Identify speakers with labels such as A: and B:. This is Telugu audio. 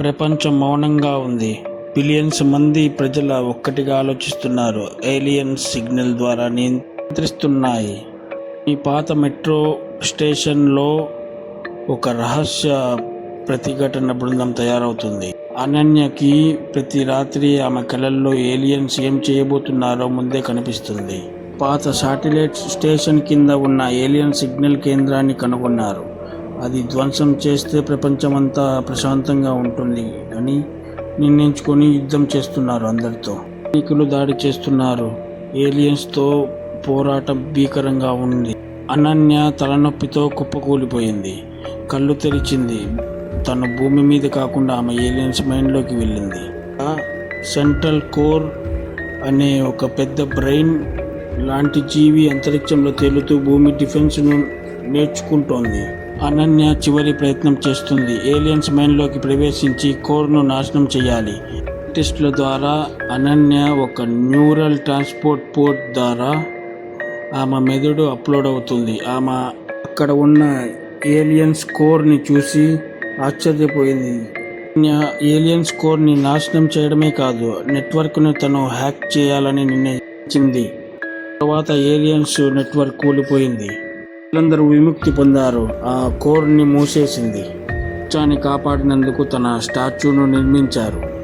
A: ప్రపంచం మౌనంగా ఉంది. బిలియన్స్ మంది ప్రజల ఒక్కటిగా ఆలోచిస్తున్నారు. ఏలియన్ సిగ్నల్ ద్వారా నియంత్రిస్తున్నాయి. ఈ పాత మెట్రో స్టేషన్లో ఒక రహస్య ప్రతిఘటన బృందం తయారవుతుంది. అనన్యకి ప్రతి రాత్రి ఆమె కళల్లో ఏలియన్స్ ఏం చేయబోతున్నారో ముందే కనిపిస్తుంది. పాత శాటిలైట్ స్టేషన్ కింద ఉన్న ఏలియన్ సిగ్నల్ కేంద్రాన్ని కనుగొన్నారు. అది ధ్వంసం చేస్తే ప్రపంచమంతా ప్రశాంతంగా ఉంటుంది అని నిర్ణయించుకొని యుద్ధం చేస్తున్నారు అందరితో. సైనికులు దాడి చేస్తున్నారు. ఏలియన్స్తో పోరాటం భీకరంగా ఉంది. అనన్య తలనొప్పితో కుప్పకూలిపోయింది. కళ్ళు తెరిచింది. తను భూమి మీద కాకుండా ఆమె ఏలియన్స్ మైండ్లోకి వెళ్ళింది. సెంట్రల్ కోర్ అనే ఒక పెద్ద బ్రెయిన్ లాంటి జీవి అంతరిక్షంలో తేలుతూ భూమి డిఫెన్స్ను నేర్చుకుంటోంది. అనన్య చివరి ప్రయత్నం చేస్తుంది. ఏలియన్స్ మైండ్లోకి ప్రవేశించి కోర్ను నాశనం చేయాలి. టెస్ట్ల ద్వారా అనన్య ఒక న్యూరల్ ట్రాన్స్పోర్ట్ పోర్ట్ ద్వారా ఆమె మెదడు అప్లోడ్ అవుతుంది. ఆమె అక్కడ ఉన్న ఏలియన్స్ కోర్ని చూసి ఆశ్చర్యపోయింది. ఏలియన్స్ కోర్ని నాశనం చేయడమే కాదు నెట్వర్క్ను తను హ్యాక్ చేయాలని నిర్ణయించింది. తర్వాత ఏలియన్స్ నెట్వర్క్ కూలిపోయింది. అందరూ విముక్తి పొందారు. ఆ కోర్ని మూసేసింది. ప్రపంచాన్ని కాపాడినందుకు తన స్టాచ్యూను నిర్మించారు.